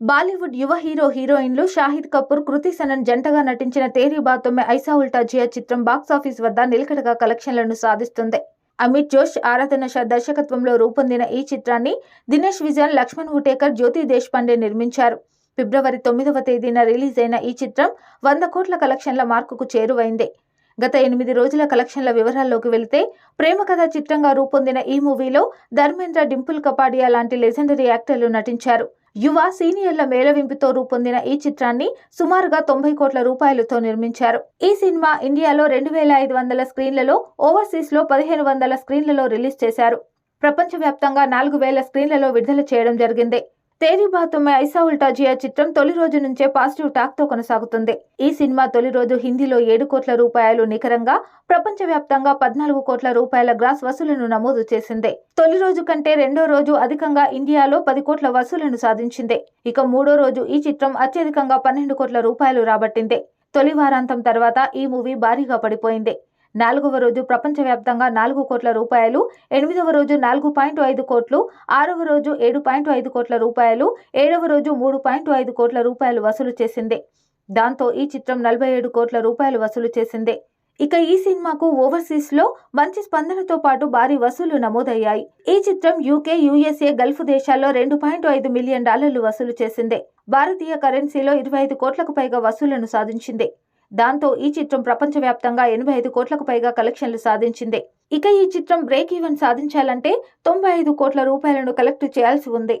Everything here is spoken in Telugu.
బాలీవుడ్ యువ హీరో హీరోయిన్లు షాహిద్ కపూర్ కృతి సనన్ జంటగా నటించిన తేరీ బాతొమ్మె ఐసా ఉల్టా జియా చిత్రం బాక్సాఫీస్ వద్ద నిలకడగా కలెక్షన్లను సాధిస్తుంది. అమిత్ జోష్ ఆరాధన షా దర్శకత్వంలో రూపొందిన ఈ చిత్రాన్ని దినేష్ విజయన్ లక్ష్మణ్ హుటేకర్ జ్యోతి దేశ్పాండే నిర్మించారు. ఫిబ్రవరి తొమ్మిదవ తేదీన రిలీజ్ అయిన ఈ చిత్రం వంద కోట్ల కలెక్షన్ల మార్కుకు చేరువైంది. గత ఎనిమిది రోజుల కలెక్షన్ల వివరాల్లోకి వెళితే ప్రేమ కథ చిత్రంగా రూపొందిన ఈ మూవీలో ధర్మేంద్ర డింపుల్ కపాడియా లాంటి లెజెండరీ యాక్టర్లు నటించారు. యువ సీనియర్ల మేళవింపుతో రూపొందిన ఈ చిత్రాన్ని సుమారుగా తొంభై కోట్ల రూపాయలతో నిర్మించారు. ఈ సినిమా ఇండియాలో రెండు వేల ఐదు వందల స్క్రీన్లలో ఓవర్సీస్లో పదిహేను వందల స్క్రీన్లలో రిలీజ్ చేశారు. ప్రపంచవ్యాప్తంగా నాలుగు వేల స్క్రీన్లలో విడుదల చేయడం జరిగింది. తేరీ బాతుమ్మే ఐసా ఉల్టా జియా చిత్రం తొలి రోజు నుంచే పాజిటివ్ టాక్తో కొనసాగుతుంది. ఈ సినిమా తొలి రోజు హిందీలో ఏడు కోట్ల రూపాయలు నికరంగా ప్రపంచవ్యాప్తంగా పద్నాలుగు కోట్ల రూపాయల గ్రాస్ వసూలను నమోదు చేసింది. తొలి రోజు కంటే రెండో రోజు అధికంగా ఇండియాలో పది కోట్ల వసూలను సాధించింది. ఇక మూడో రోజు ఈ చిత్రం అత్యధికంగా పన్నెండు కోట్ల రూపాయలు రాబట్టింది. తొలి వారాంతం తర్వాత ఈ మూవీ భారీగా పడిపోయింది. నాలుగవ రోజు ప్రపంచవ్యాప్తంగా నాలుగు కోట్ల రూపాయలు ఎనిమిదవ రోజు నాలుగు పాయింట్ ఐదు కోట్లు ఆరవ రోజు ఏడు పాయింట్ ఐదు కోట్ల రూపాయలు ఏడవ రోజు మూడు పాయింట్ ఐదు కోట్ల రూపాయలు వసూలు చేసింది. దాంతో ఈ చిత్రం నలభై ఏడు కోట్ల రూపాయలు వసూలు చేసింది. ఇక ఈ సినిమాకు ఓవర్సీస్లో మంచి స్పందనతో పాటు భారీ వసూలు నమోదయ్యాయి. ఈ చిత్రం యూకే యుఎస్ఏ గల్ఫ్ దేశాల్లో రెండు పాయింట్ ఐదు మిలియన్ డాలర్లు వసూలు చేసింది. భారతీయ కరెన్సీలో ఇరవై ఐదు కోట్లకు పైగా వసూలను సాధించింది. దాంతో ఈ చిత్రం ప్రపంచవ్యాప్తంగా ఎనభై ఐదు కోట్లకు పైగా కలెక్షన్లు సాధించింది. ఇక ఈ చిత్రం బ్రేక్ ఈవెన్ సాధించాలంటే తొంభై ఐదు కోట్ల రూపాయలను కలెక్ట్ చేయాల్సి ఉంది.